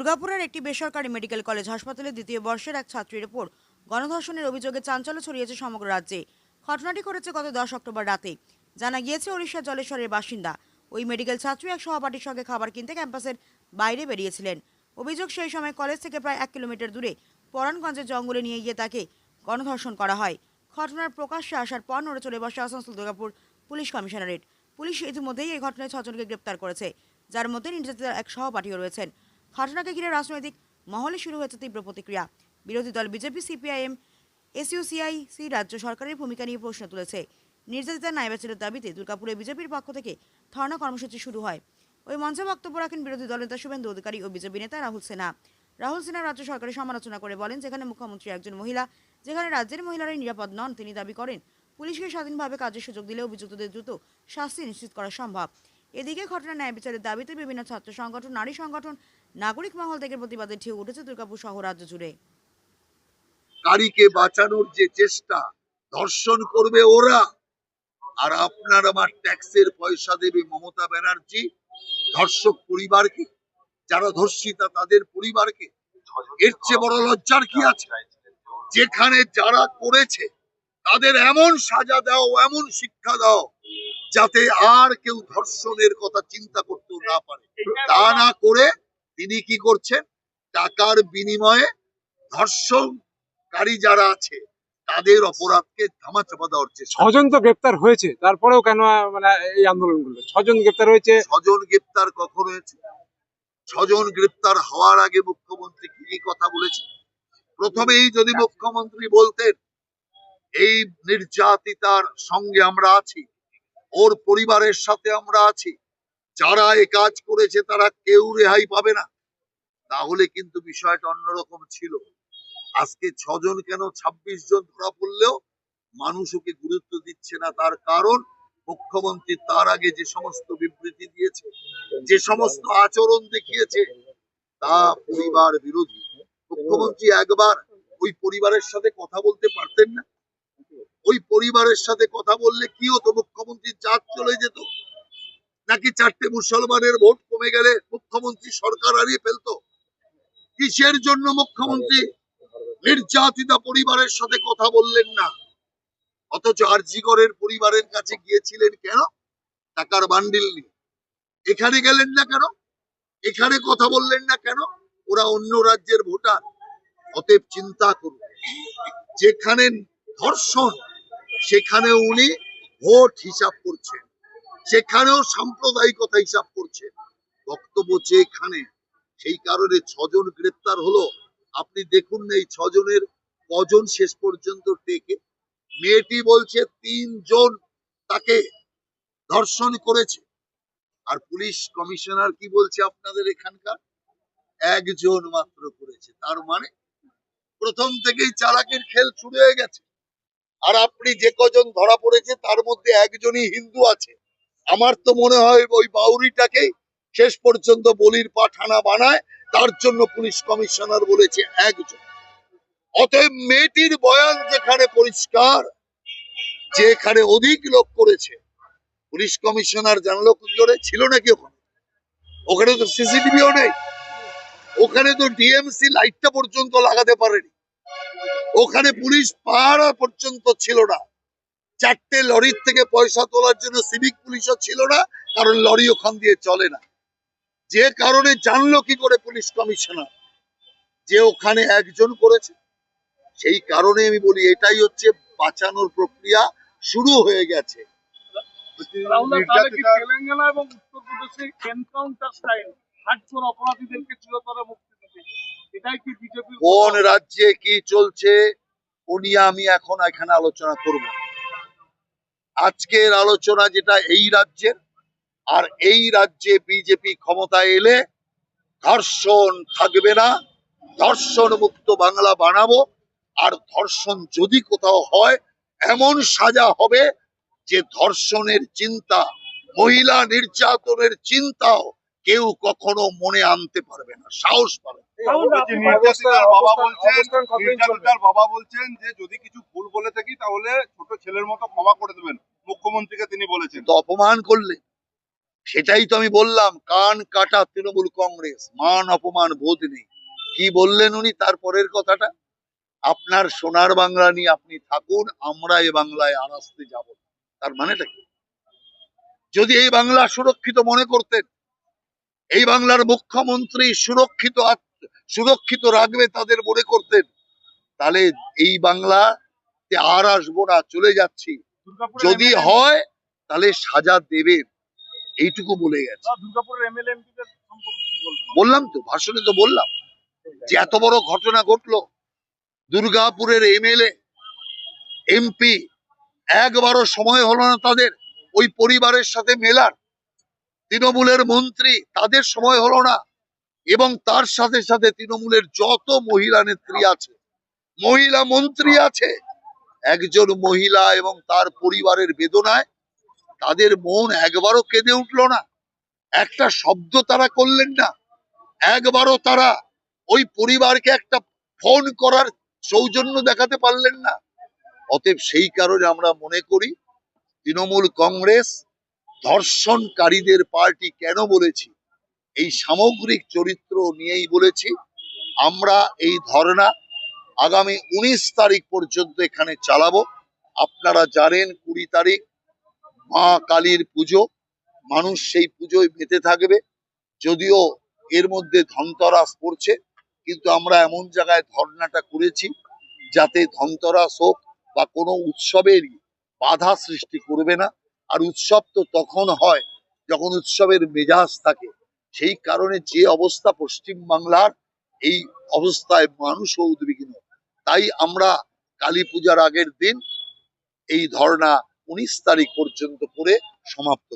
দুর্গাপুরের একটি বেসরকারি মেডিকেল কলেজ হাসপাতালে দ্বিতীয় বর্ষের এক ছাত্রীর ওপর গণধর্ষণের অভিযোগে চাঞ্চল্য ছড়িয়েছে সমগ্র রাজ্যে। ঘটনাটি ঘটেছে গত দশ অক্টোবর রাতে। জানা গিয়েছে ওড়িশার জলেশ্বরের বাসিন্দা। ওই মেডিকেল ছাত্রী এক সহপাঠীর সঙ্গে খাবার কিনতে ক্যাম্পাসের বাইরে বেরিয়েছিলেন। অভিযোগ সেই সময় কলেজ থেকে প্রায় এক কিলোমিটার দূরে পরাণগঞ্জের জঙ্গলে নিয়ে গিয়ে তাকে গণধর্ষণ করা হয়। ঘটনার প্রকাশ্যে আসার পর নড়ে চলে বসে Asansol, Durgapur police commissionerate. Police ইতিমধ্যেই এই ঘটনায় ছজনকে গ্রেপ্তার করেছে, যার মধ্যে নির্যাতিতার এক সহপাঠীও রয়েছেন। ঘটনাকে ঘিরে রাজনৈতিক মহলে শুরু হয়েছে তীব্র প্রতিক্রিয়া। বিরোধী দল বিজেপি, সিপিআইএম এসইউসিআইসি রাজ্য সরকারের ভূমিকা নিয়ে প্রশ্ন তুলেছে। নির্যাতিতার ন্যায় বিচারের দাবিতে দুর্গাপুরে বিজেপির পক্ষ থেকে ধর্ণা কর্মসূচি শুরু হয়। ওই মঞ্চে বক্তব্য রাখেন বিরোধী দলনেতা শুভেন্দু অধিকারী ও বিজেপি নেতা রাহুল সিনহা। রাহুল সিনহা রাজ্য সরকারের সমালোচনা করে বলেন, যেখানে মুখ্যমন্ত্রী একজন মহিলা, যেখানে রাজ্যের মহিলারাই নিরাপদ নন, তিনি দাবি করেন, পুলিশকে স্বাধীনভাবে কাজের সুযোগ দিলে অভিযুক্তদের দ্রুত শাস্তি নিশ্চিত করা সম্ভব। এদিকে ঘটনা ন্যায় বিচারের দাবিতে বিভিন্ন ছাত্র সংগঠন, নারী সংগঠন নাগরিক মহল থেকে প্রতিবাদের ঢেউ উঠেছে দুর্গাপুর সহ রাজ্য জুড়ে। নারীকে বাঁচানোর যে চেষ্টা, ধর্ষণ করবে ওরা। আর আপনার আমার ট্যাক্সের পয়সা দেবে মমতা ব্যানার্জি, ধর্ষক পরিবারকে। যারা ধর্ষিতা, তাদের পরিবারকে। এর চেয়ে বড় লজ্জার কি আছে? যেখানে যারা করেছে, তাদের এমন সাজা দাও, এমন শিক্ষা দাও, যাতে আর কেউ ধর্ষণের কথা চিন্তা করতেও না পারে। তা না করে তিনি কি করছেন? টাকার বিনিময়ে ধর্ষণকারী যারা আছে তাদের অপরাধকে ধামাচাপা দেওয়ার চেষ্টা ছজন তো গ্রেপ্তার হয়েছে তারপরেও কেন মানে এই আন্দোলন করল? ছজন গ্রেপ্তার হয়েছে। ছজন গ্রেপ্তার কখন হয়েছে? ছজন গ্রেপ্তার হওয়ার আগে মুখ্যমন্ত্রী কি কি কথা বলেছে প্রথমেই যদি মুখ্যমন্ত্রী বলতেন এই নির্যাতিতার সঙ্গে আমরা আছি ওর পরিবারের সাথে আমরা আছি যারা এ কাজ করেছে তারা কেউ রেহাই পাবে না। তাহলে কিন্তু বিষয়টা অন্যরকম ছিল। আজকে ছজন কেন ২৬ জন ধরা পড়লেও মানুষ ওকে গুরুত্ব দিচ্ছে না, তার কারণ মুখ্যমন্ত্রী তার আগে যে সমস্ত বিবৃতি দিয়েছে, যে সমস্ত আচরণ দেখিয়েছে, তা পরিবার বিরোধী। মুখ্যমন্ত্রী একবার ওই পরিবারের সাথে কথা বলতে পারতেন না। ওই পরিবারের সাথে কথা বললে কি হতো? মুখ্যমন্ত্রীর জাত চলে যেত। নাকি চারটে মুসলমানের ভোট কমে গেলে মুখ্যমন্ত্রী সরকার হারিয়ে ফেলতো? কিসের জন্য মুখ্যমন্ত্রী নির্যাতিতা পরিবারের সাথে কথা বললেন না? অথচ আরজিগরের পরিবারের কাছে গিয়েছিলেন কেন? টাকার বান্ডিল নিয়ে। এখানে গেলেন না কেন? এখানে কথা বললেন না কেন? ওরা অন্য রাজ্যের ভোটার। অতএব চিন্তা করুন, যেখানে ধর্ষণ সেখানে উনি ভোট হিসাব করছেন। সেখানেও সাম্প্রদায়িকতা হিসাব করছে, বক্তব্য যেখানে সেই কারণে ছজন গ্রেপ্তার হলো। আপনি দেখুন না এই ছজনের কজন শেষ পর্যন্ত টেকে মেয়েটি বলছে তিনজন তাকে ধর্ষণ করেছে। আর পুলিশ কমিশনার কি বলছে আপনাদের এখানকার? একজন মাত্র করেছে। তার মানে প্রথম থেকেই চালাকের খেল শুরু হয়ে গেছে। আর আপনি যে কজন ধরা পড়েছে, তার মধ্যে একজনই হিন্দু আছে। আমার তো মনে হয় ওই বাউরিটাকেই শেষ পর্যন্ত বলির পাঠানা বানায়, তার জন্য পুলিশ কমিশনার বলেছে একজন। অতএব মেয়েটির বয়ান যেখানে পরিষ্কার যে এখানে অধিক লোক করেছে, পুলিশ কমিশনার জানলো করে? ছিল নাকি ওখানে? ওখানে তো সিসিটিভিও নেই। ওখানে তো ডিএমসি লাইটটা পর্যন্ত লাগাতে পারেনি। ওখানে পুলিশ পাহারা পর্যন্ত ছিল না। চারটে লরির থেকে পয়সা তোলার জন্য সিভিক পুলিশও ছিল না কারণ লরি ওখান দিয়ে চলে না। যে কারণে জানলো কি করে পুলিশ কমিশনার। যে ওখানে একজন করেছে সেই কারণে আমি বলি এটাই হচ্ছে বাঁচানোর প্রক্রিয়া শুরু হয়ে গেছে। রাহুল তাহলে কি তেলেঙ্গানা এবং উত্তরপ্রদেশে এনকাউন্টার স্টাইল হাটচোর অপরাধীদেরকে চিরতরে মুক্তি দিতে এটাই কি বিজেপি কোন রাজ্যে কি চলছে উনি আমি এখন এখানে আলোচনা করব। আজকের আলোচনা যেটা এই রাজ্যের আর এই রাজ্যে বিজেপি ক্ষমতায় এলে ধর্ষণ থাকবে না ধর্ষণ মুক্ত বাংলা বানাবো আর ধর্ষণ যদি কোথাও হয় এমন সাজা হবে যে ধর্ষণের চিন্তা মহিলা নির্যাতনের চিন্তাও কেউ কখনো মনে আনতে পারবে না সাহস পাবে বলছেন বাবা বলছেন যে যদি কিছু ভুল বলে থাকি তাহলে ছোট ছেলের মতো ক্ষমা করে দেবেন। মুখ্যমন্ত্রীকে তিনি বলেছেন। অপমান করলে? সেটাই তো আমি বললাম, কান কাটা তৃণমূল কংগ্রেস, মান অপমান বোধ নেই। কি বললেন উনি তারপরের কথাটা? আপনার সোনার বাংলা নিয়ে আপনি থাকুন, আমরা এ বাংলায় আর আসতে যাব তার মানেটা কি? যদি এই বাংলা সুরক্ষিত মনে করতেন, এই বাংলার মুখ্যমন্ত্রী সুরক্ষিত সুরক্ষিত রাখবে তাদের মনে করতেন, তাহলে এই বাংলাতে আর আসব না, চলে যাচ্ছি। যদি হয় তাহলে সাজা দেবেন এইটুকু বলে গেছে। বললাম তো ভাষণে তো বললাম। যে এত বড় ঘটনা ঘটলো দুর্গাপুরের এমএলএ এমপি একবারও সময় হলো না তাদের। ওই পরিবারের সাথে মেলার। তৃণমূলের মন্ত্রী তাদের সময় হলো না। এবং তার সাথে সাথে তৃণমূলের যত মহিলা নেত্রী আছে মহিলা মন্ত্রী আছে একজন মহিলা এবং তার পরিবারের বেদনায় তাদের মন একবারও কেঁদে উঠল না। একটা শব্দ তারা করলেন না। একবারও তারা ওই পরিবারকে একটা ফোন করার সৌজন্য দেখাতে পারলেন না। অতএব সেই কারণে আমরা মনে করি, তৃণমূল কংগ্রেস ধর্ষণকারীদের পার্টি কেন বলেছি? এই সামগ্রিক চরিত্র নিয়েই বলেছি। আমরা এই ধর্ণা আগামী উনিশ তারিখ পর্যন্ত এখানে চালাবো। আপনারা জানেন কুড়ি তারিখ মা কালীর পুজো, মানুষ সেই পুজোয় মেতে থাকবে। যদিও এর মধ্যে ধনতরাস পড়ছে, কিন্তু আমরা এমন জায়গায় ধর্ণাটা করেছি যাতে ধনতরাস হোক বা কোনো উৎসবেরই বাধা সৃষ্টি করবে না। আর উৎসব তো তখন হয় যখন উৎসবের মেজাজ থাকে। সেই কারণে যে অবস্থা পশ্চিম বাংলার এই অবস্থায় মানুষও উদ্বিগ্ন। তাই আমরা কালী পূজার আগের দিন এই ধর্ণা উনিশ তারিখ পর্যন্ত করে সমাপ্ত